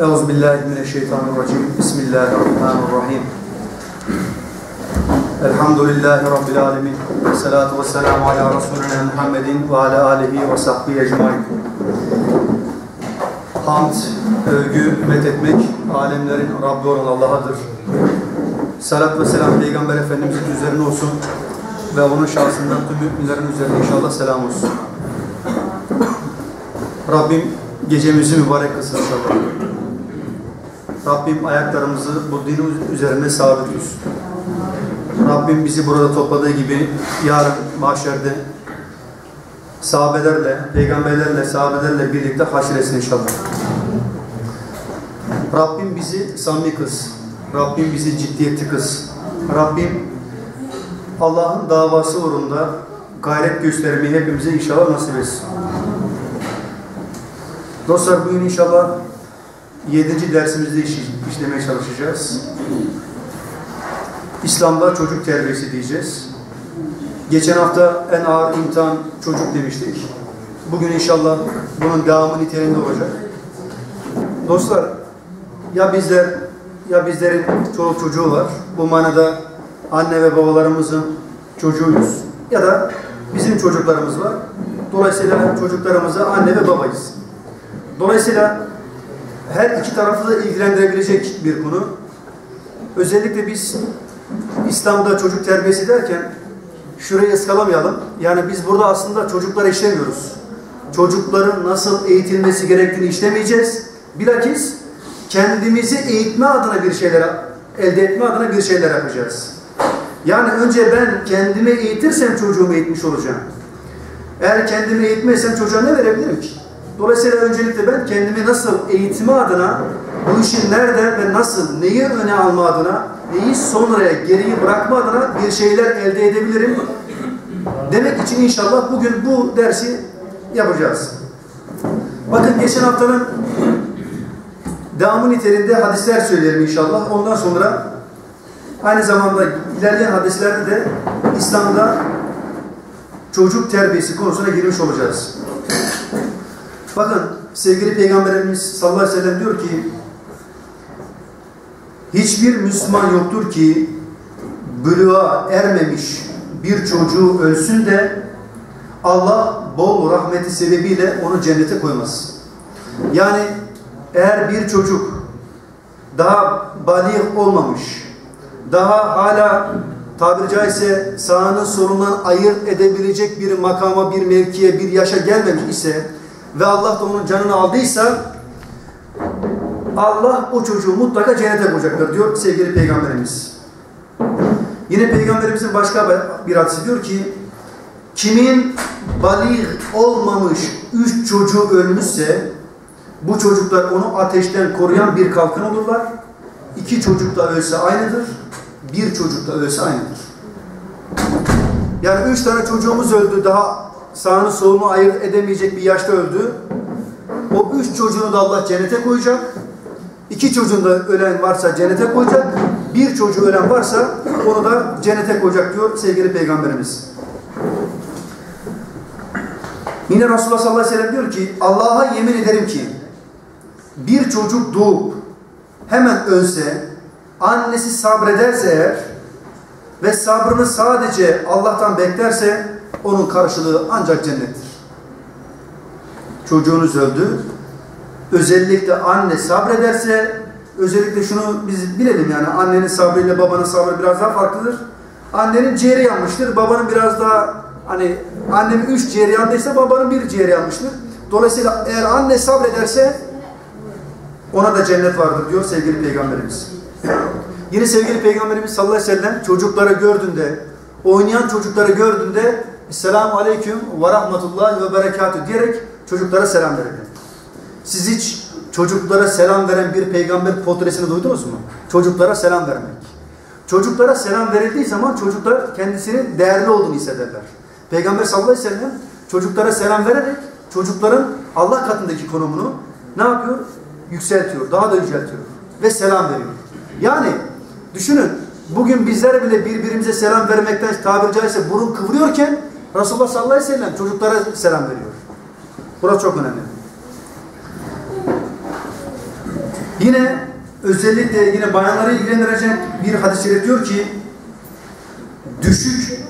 Euzu billahi mineşşeytanirracim. Bismillahirrahmanirrahim. Elhamdülillahi rabbil alamin. Salatu vesselamu ala resulina Muhammedin ve ala alihi ve sahbihi ecmaîn. Hamd, övgü, methetmek alemlerin Rabbi olan Allah'adır. Salat ve selam Peygamber Efendimizin üzerine olsun ve onun şahsından tüm müminlerin üzerine inşallah selam olsun. Rabbim gecemizi mübarek kılsın inşallah. Rabbim ayaklarımızı bu dinin üzerine sabit tutsun. Rabbim bizi burada topladığı gibi yarın mahşerde sahabelerle, peygamberlerle, sahabelerle birlikte haşretsin inşallah. Rabbim bizi samimi kız. Rabbim bizi ciddiyetli kız. Rabbim Allah'ın davası uğrunda gayret göstermeyi hepimize inşallah nasip etsin. Dostlar bugün inşallah yedinci dersimizde iş, işlemeye çalışacağız. İslam'da çocuk terbiyesi diyeceğiz. Geçen hafta en ağır imtihan çocuk demiştik. Bugün inşallah bunun devamı niteliğinde olacak. Dostlar ya bizler ya bizlerin çoluk çocuğu var. Bu manada anne ve babalarımızın çocuğuyuz. Ya da bizim çocuklarımız var. Dolayısıyla çocuklarımıza anne ve babayız. Dolayısıyla her iki tarafı da ilgilendirebilecek bir konu. Özellikle biz İslam'da çocuk terbiyesi derken şurayı ıskalamayalım. Yani biz burada aslında çocukları işlemiyoruz. Çocukların nasıl eğitilmesi gerektiğini işlemeyeceğiz. Bilakis kendimizi eğitme adına bir şeyler elde etme adına bir şeyler yapacağız. Yani önce ben kendimi eğitirsem çocuğumu eğitmiş olacağım. Eğer kendimi eğitmezsem çocuğa ne verebilirim ki? Dolayısıyla öncelikle ben kendimi nasıl eğitme adına bu işin nerede ve nasıl neyi öne alma adına neyi sonraya geriyi bırakma adına bir şeyler elde edebilirim demek için inşallah bugün bu dersi yapacağız. Bakın geçen haftanın devamı niteliğinde hadisler söyleyelim inşallah. Ondan sonra aynı zamanda ilerleyen hadislerde de İslam'da çocuk terbiyesi konusuna girmiş olacağız. Bakın sevgili Peygamberimiz sallallahu aleyhi ve sellem diyor ki hiçbir Müslüman yoktur ki buluğa ermemiş bir çocuğu ölsün de Allah bol rahmeti sebebiyle onu cennete koymaz. Yani eğer bir çocuk daha balik olmamış, daha hala tabiri caizse sağının solundan ayırt edebilecek bir makama, bir mevkiye, bir yaşa gelmemiş ise ve Allah da onun canını aldıysa Allah o çocuğu mutlaka cennete koyacaktır diyor sevgili Peygamberimiz. Yine Peygamberimizin başka bir hadisi diyor ki kimin balik olmamış üç çocuğu ölmüşse bu çocuklar onu ateşten koruyan bir kalkın olurlar. İki çocuk da ölse aynıdır. Bir çocuk da ölse aynıdır. Yani üç tane çocuğumuz öldü. Daha sağını solunu ayırt edemeyecek bir yaşta öldü. O üç çocuğunu da Allah cennete koyacak. İki çocuğunda ölen varsa cennete koyacak. Bir çocuğu ölen varsa onu da cennete koyacak diyor sevgili Peygamberimiz. Yine Resulullah sallallahu aleyhi ve sellem diyor ki Allah'a yemin ederim ki bir çocuk doğup hemen ölse annesi sabrederse eğer ve sabrını sadece Allah'tan beklerse onun karşılığı ancak cennettir. Çocuğunuz öldü. Özellikle anne sabrederse özellikle şunu biz bilelim yani annenin sabrıyla babanın sabrı biraz daha farklıdır. Annenin ciğeri yanmıştır. Babanın biraz daha hani annenin üç ciğeri yandıysa babanın bir ciğeri yanmıştır. Dolayısıyla eğer anne sabrederse ona da cennet vardır diyor sevgili peygamberimiz. Yine sevgili peygamberimiz sallallahu aleyhi ve sellem çocukları gördüğünde oynayan çocukları gördüğünde Esselamu Aleyküm ve Rahmetullahi ve Berekatü diyerek çocuklara selam verirdi. Siz hiç çocuklara selam veren bir peygamber portresini duydunuz mu? Çocuklara selam vermek. Çocuklara selam verildiği zaman çocuklar kendisinin değerli olduğunu hissederler. Peygamber sallallahu aleyhi ve sellem çocuklara selam vererek çocukların Allah katındaki konumunu ne yapıyor? Yükseltiyor, daha da yüceltiyor ve selam veriyor. Yani düşünün bugün bizler bile birbirimize selam vermekten tabiri caizse burun kıvırıyorken Resulullah sallallahu aleyhi ve sellem çocuklara selam veriyor. Burası çok önemli. Yine özellikle yine bayanları ilgilendirecek bir hadis-i şerif diyor ki düşük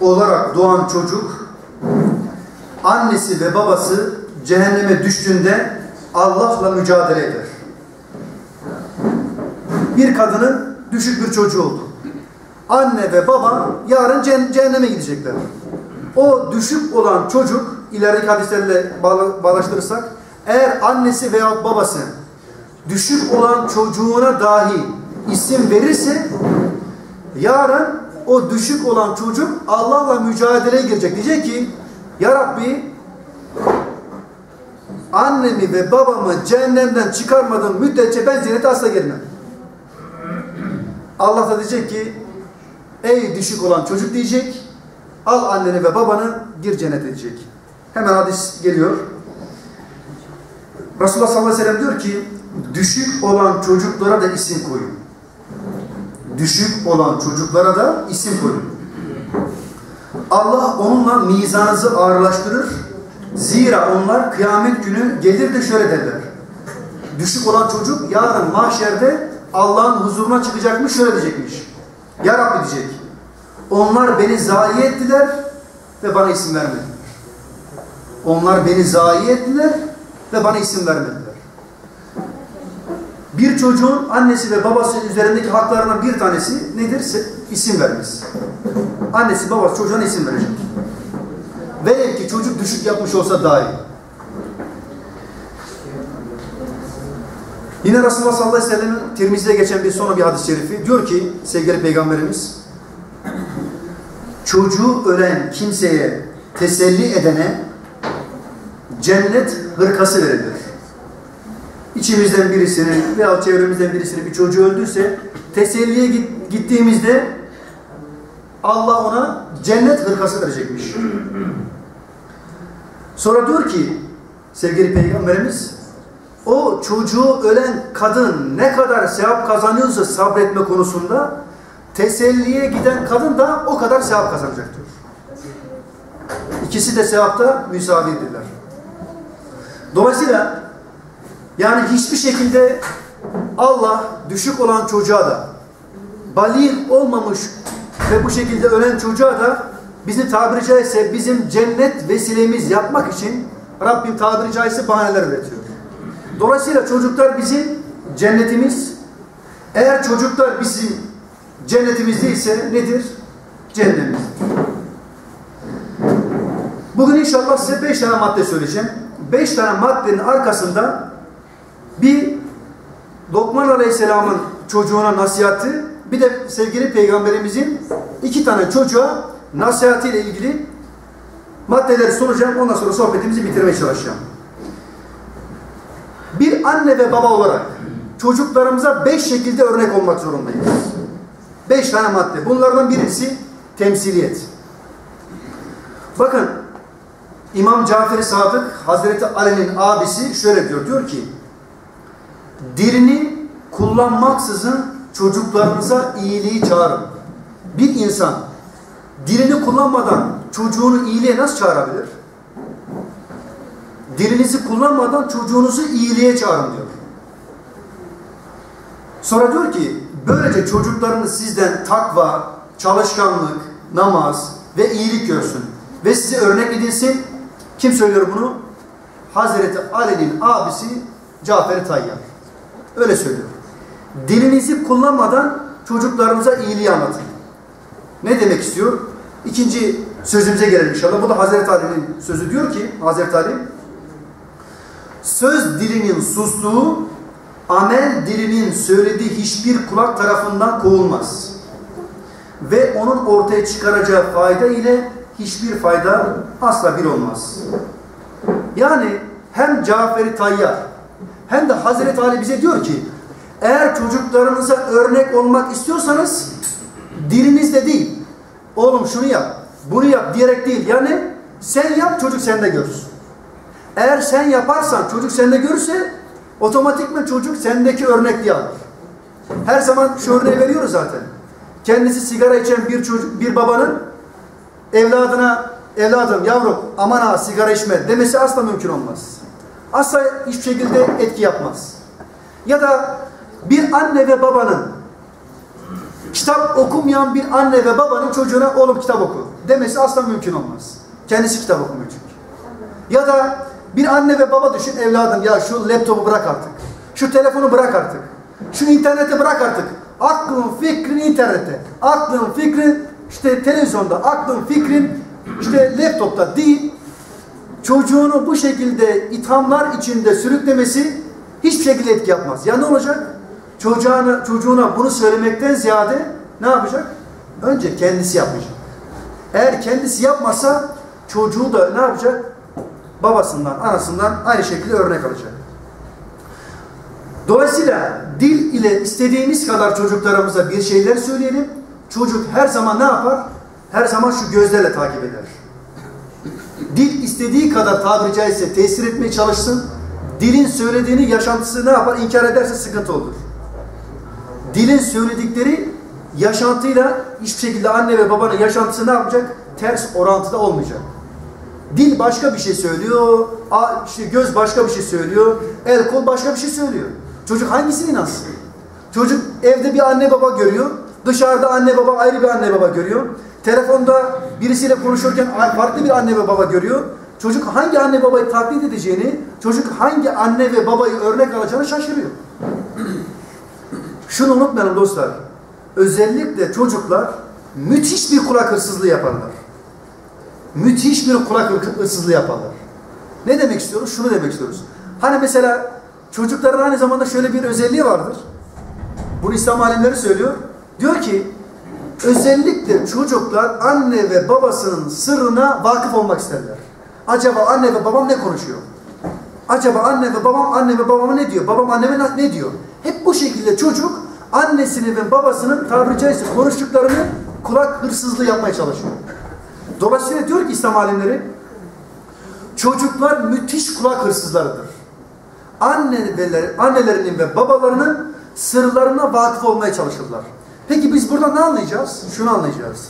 olarak doğan çocuk annesi ve babası cehenneme düştüğünde Allah'la mücadele eder. Bir kadının düşük bir çocuğu oldu. Anne ve baba yarın cehenneme gidecekler. O düşük olan çocuk ilerideki hadislerle bağlaştırırsak eğer annesi veya babası düşük olan çocuğuna dahi isim verirse yarın o düşük olan çocuk Allah'la mücadeleye girecek. Diyecek ki Ya Rabbi annemi ve babamı cehennemden çıkarmadığım müddetçe ben cennete asla girmem. Allah da diyecek ki ey düşük olan çocuk diyecek al anneni ve babanı gir cennet edecek. Hemen hadis geliyor. Resulullah sallallahu aleyhi ve sellem diyor ki düşük olan çocuklara da isim koyun. Düşük olan çocuklara da isim koyun. Allah onunla mizanınızı ağırlaştırır. Zira onlar kıyamet günü gelir de şöyle derler. Düşük olan çocuk yarın mahşerde Allah'ın huzuruna çıkacakmış şöyle diyecekmiş. Ya Rabbi diyecek. Onlar beni zayi ettiler ve bana isim vermediler. Onlar beni zayi ettiler ve bana isim vermediler. Bir çocuğun annesi ve babası üzerindeki haklarından bir tanesi nedir? İsim vermesi. Annesi babası çocuğuna isim verecek. Velev ki çocuk düşük yapmış olsa dahi. Yine Resulullah sallallahu aleyhi ve sellem'in Tirmizi'de geçen bir sonra bir hadis-i şerifi diyor ki sevgili peygamberimiz çocuğu ölen kimseye teselli edene cennet hırkası verilir. İçimizden birisinin veya çevremizden birisinin bir çocuğu öldüyse teselliye gittiğimizde Allah ona cennet hırkası verecekmiş. Sonra diyor ki sevgili peygamberimiz o çocuğu ölen kadın ne kadar sevap kazanıyorsa sabretme konusunda teselliye giden kadın da o kadar sevap kazanacaktır. İkisi de sevapta müsavidirler. Dolayısıyla yani hiçbir şekilde Allah düşük olan çocuğa da balik olmamış ve bu şekilde ölen çocuğa da bizi tabiri caizse bizim cennet vesilemiz yapmak için Rabbim tabiri caizse bahaneler üretiyor. Dolayısıyla çocuklar bizim cennetimiz. Eğer çocuklar bizim cennetimiz değilse nedir? Cehennemiz. Bugün inşallah size beş tane madde söyleyeceğim. Beş tane maddenin arkasında bir Lokman Aleyhisselam'ın çocuğuna nasihatı, bir de sevgili peygamberimizin iki tane çocuğa nasihatiyle ilgili maddeleri soracağım. Ondan sonra sohbetimizi bitirmeye çalışacağım. Bir anne ve baba olarak çocuklarımıza beş şekilde örnek olmak zorundayız. Beş tane madde. Bunlardan birisi temsiliyet. Bakın İmam Cafer-i Sadık Hazreti Ali'nin abisi şöyle diyor. Diyor ki dilini kullanmaksızın çocuklarınıza iyiliği çağırın. Bir insan dilini kullanmadan çocuğunu iyiliğe nasıl çağırabilir? Dilinizi kullanmadan çocuğunuzu iyiliğe çağırın diyor. Sonra diyor ki böylece çocuklarınız sizden takva, çalışkanlık, namaz ve iyilik görsün. Ve size örnek edilsin. Kim söylüyor bunu? Hazreti Ali'nin abisi Cafer-i Tayyar. Öyle söylüyor. Dilinizi kullanmadan çocuklarımıza iyiliği anlatın. Ne demek istiyor? İkinci sözümüze gelelim inşallah. Bu da Hazreti Ali'nin sözü diyor ki Hazreti Ali söz dilinin sustuğu amel dilinin söylediği hiçbir kulak tarafından kovulmaz. Ve onun ortaya çıkaracağı fayda ile hiçbir fayda asla bir olmaz. Yani hem Cafer-i Tayyar hem de Hazreti Ali bize diyor ki eğer çocuklarınıza örnek olmak istiyorsanız dilinizde değil oğlum şunu yap bunu yap diyerek değil yani sen yap çocuk sende görsün. Eğer sen yaparsan çocuk sende görürse otomatikman çocuk sendeki örnek diye alır. Her zaman şu örneği veriyoruz zaten. Kendisi sigara içen bir çocuk, bir babanın evladına evladım yavrum aman ha sigara içme demesi asla mümkün olmaz. Asla hiçbir şekilde etki yapmaz. Ya da bir anne ve babanın kitap okumayan bir anne ve babanın çocuğuna oğlum kitap oku demesi asla mümkün olmaz. Kendisi kitap okumuyor çünkü. Ya da bir anne ve baba düşün evladım ya şu laptopu bırak artık. Şu telefonu bırak artık. Şu interneti bırak artık. Aklın fikrin internette. Aklın fikrin işte televizyonda. Aklın fikrin işte laptopta değil. Çocuğunu bu şekilde ithamlar içinde sürüklemesi hiçbir şekilde etki yapmaz. Ya ne olacak? Çocuğuna, çocuğuna bunu söylemekten ziyade ne yapacak? Önce kendisi yapacak. Eğer kendisi yapmazsa çocuğu da ne yapacak? Babasından, anasından aynı şekilde örnek alacak. Dolayısıyla dil ile istediğimiz kadar çocuklarımıza bir şeyler söyleyelim. Çocuk her zaman ne yapar? Her zaman şu gözlerle takip eder. Dil istediği kadar tabiri caizse tesir etmeye çalışsın. Dilin söylediğini yaşantısı ne yapar? İnkar ederse sıkıntı olur. Dilin söyledikleri yaşantıyla hiçbir şekilde anne ve babanın yaşantısı ne yapacak? Ters orantıda olmayacak. Dil başka bir şey söylüyor, işte göz başka bir şey söylüyor, el kol başka bir şey söylüyor. Çocuk hangisini inansın? Çocuk evde bir anne baba görüyor, dışarıda anne baba ayrı bir anne baba görüyor. Telefonda birisiyle konuşurken farklı bir anne ve baba görüyor. Çocuk hangi anne babayı taklit edeceğini, çocuk hangi anne ve babayı örnek alacağını şaşırıyor. Şunu unutmayalım dostlar. Özellikle çocuklar müthiş bir kulak hırsızlığı yaparlar. Müthiş bir kulak hırsızlığı yaparlar. Ne demek istiyoruz? Şunu demek istiyoruz. Hani mesela çocukların aynı zamanda şöyle bir özelliği vardır. Bunu İslam alimleri söylüyor. Diyor ki özellikle çocuklar anne ve babasının sırrına vakıf olmak isterler. Acaba anne ve babam ne konuşuyor? Acaba anne ve babam anne ve babama ne diyor? Babam anneme ne diyor? Hep bu şekilde çocuk annesini ve babasının tabiri caizse konuştuklarını kulak hırsızlığı yapmaya çalışıyor. Dolayısıyla diyor ki İslam alimleri çocuklar müthiş kulak hırsızlarıdır. Anneler, annelerinin ve babalarının sırlarına vakıf olmaya çalışırlar. Peki biz burada ne anlayacağız? Şunu anlayacağız.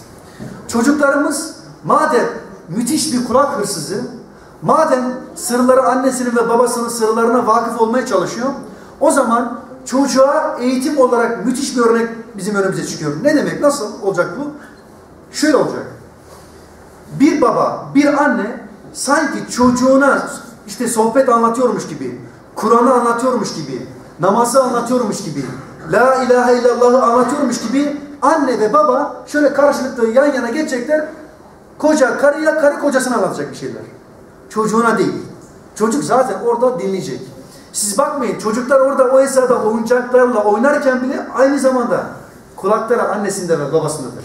Çocuklarımız madem müthiş bir kulak hırsızı, madem sırları annesinin ve babasının sırlarına vakıf olmaya çalışıyor, o zaman çocuğa eğitim olarak müthiş bir örnek bizim önümüze çıkıyor. Ne demek? Nasıl olacak bu? Şöyle olacak. Bir baba, bir anne sanki çocuğuna işte sohbet anlatıyormuş gibi, Kur'an'ı anlatıyormuş gibi, namazı anlatıyormuş gibi, La ilahe illallah'ı anlatıyormuş gibi anne ve baba şöyle karşılıklı yan yana geçecekler. Koca karıya, karı kocasına anlatacak bir şeyler. Çocuğuna değil. Çocuk zaten orada dinleyecek. Siz bakmayın çocuklar orada o esnada oyuncaklarla oynarken bile aynı zamanda kulakları annesinde ve babasındadır.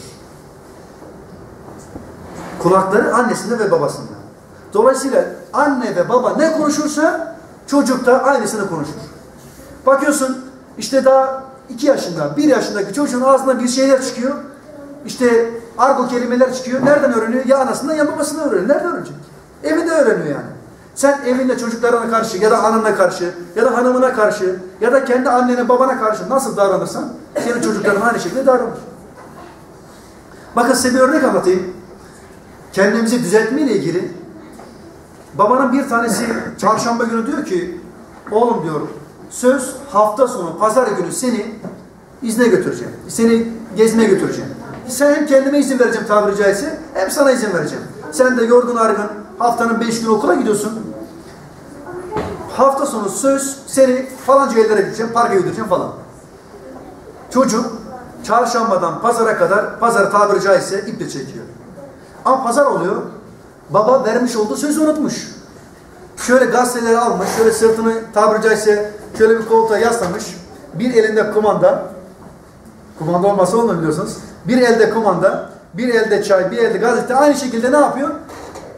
Kulakları annesinde ve babasında. Dolayısıyla anne ve baba ne konuşursa çocuk da aynısını konuşur. Bakıyorsun işte daha iki yaşında, bir yaşındaki çocuğun ağzından bir şeyler çıkıyor. İşte argo kelimeler çıkıyor. Nereden öğreniyor? Ya anasından ya babasından öğreniyor. Nereden öğrenecek? Evinde öğreniyor yani. Sen evinde çocuklarına karşı ya da anana karşı ya da hanımına karşı ya da kendi annene babana karşı nasıl davranırsan senin çocukların aynı şekilde davranır. Bakın size bir örnek anlatayım. Kendimizi düzeltme ile ilgili babanın bir tanesi çarşamba günü diyor ki oğlum diyor söz hafta sonu pazar günü seni izne götüreceğim. Seni gezmeye götüreceğim. Sen hem kendime izin vereceğim tabiri caizse hem sana izin vereceğim. Sen de yorgun argın haftanın beş gün okula gidiyorsun. Hafta sonu söz seni falanca yerlere gideceğim, parka götüreceğim falan. Çocuk çarşambadan pazara kadar pazarı tabiri caizse iple çekiyor. Ama pazar oluyor. Baba vermiş olduğu sözü unutmuş. Şöyle gazeteleri almış, şöyle sırtını tabiri caizse şöyle bir koltuğa yaslamış. Bir elinde kumanda, kumanda olmasa olmuyor biliyorsunuz. Bir elde kumanda, bir elde çay, bir elde gazete aynı şekilde ne yapıyor?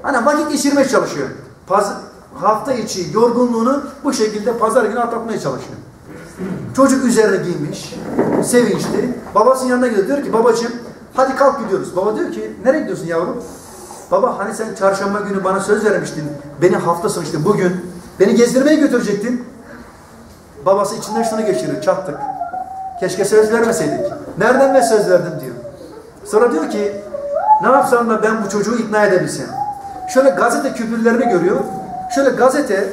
Hani vakit geçirmeye çalışıyor. Paz hafta içi yorgunluğunu bu şekilde pazar günü atlatmaya çalışıyor. Çocuk üzerine giymiş, sevinçli. Babasının yanına gidiyor. Diyor ki babacığım hadi kalk gidiyoruz. Baba diyor ki nereye gidiyorsun yavrum? Baba hani sen çarşamba günü bana söz vermiştin. Beni hafta sonu işte bugün beni gezdirmeye götürecektin. Babası içinden şunu geçiriyor. Çattık. Keşke söz vermeseydik. Nereden ve söz verdim diyor. Sonra diyor ki ne yapsam da ben bu çocuğu ikna edebilsem. Şöyle gazete küpürlerini görüyor. Şöyle gazete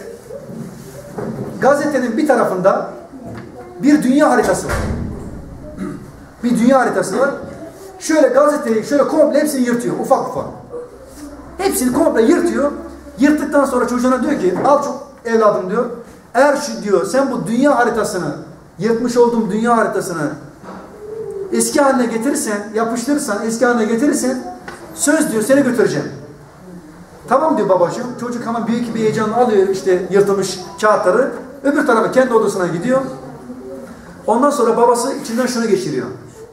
gazetenin bir tarafında bir dünya haritası var. Bir dünya haritası var. Şöyle gazeteyi şöyle komple hepsini yırtıyor ufak ufak. Hepsini komple yırtıyor. Yırttıktan sonra çocuğuna diyor ki al çok evladım diyor. Eğer şu diyor sen bu dünya haritasını yırtmış olduğum dünya haritasını eski haline getirirsen, yapıştırırsan, eski haline getirirsen söz diyor seni götüreceğim. Tamam diyor babacığım. Çocuk hemen büyük bir heyecanla alıyor işte yırtılmış kağıtları. Öbür tarafa kendi odasına gidiyor. Ondan sonra babası içinden şunu geçiriyor.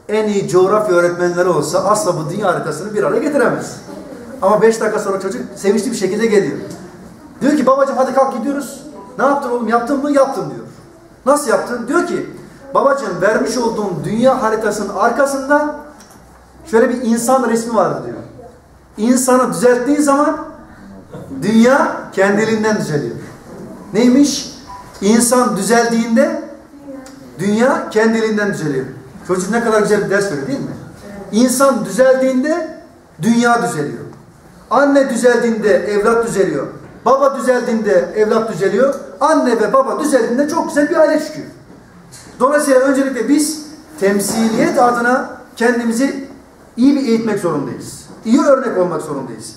En iyi coğrafya öğretmenleri olsa asla bu dünya haritasını bir araya getiremez. Ama beş dakika sonra çocuk sevinçli bir şekilde geliyor. Diyor ki babacığım hadi kalk gidiyoruz. Ne yaptın oğlum yaptın mı? Yaptım diyor. Nasıl yaptın? Diyor ki babacığım vermiş olduğum dünya haritasının arkasında şöyle bir insan resmi vardı diyor. İnsanı düzelttiğin zaman dünya kendiliğinden düzeliyor. Neymiş? İnsan düzeldiğinde dünya kendiliğinden düzeliyor. Çocuk ne kadar güzel bir ders veriyor değil mi? İnsan düzeldiğinde dünya düzeliyor. Anne düzeldiğinde evlat düzeliyor. Baba düzeldiğinde evlat düzeliyor. Anne ve baba düzeldiğinde çok güzel bir aile çıkıyor. Dolayısıyla öncelikle biz temsiliyet adına kendimizi iyi bir eğitmek zorundayız. İyi örnek olmak zorundayız.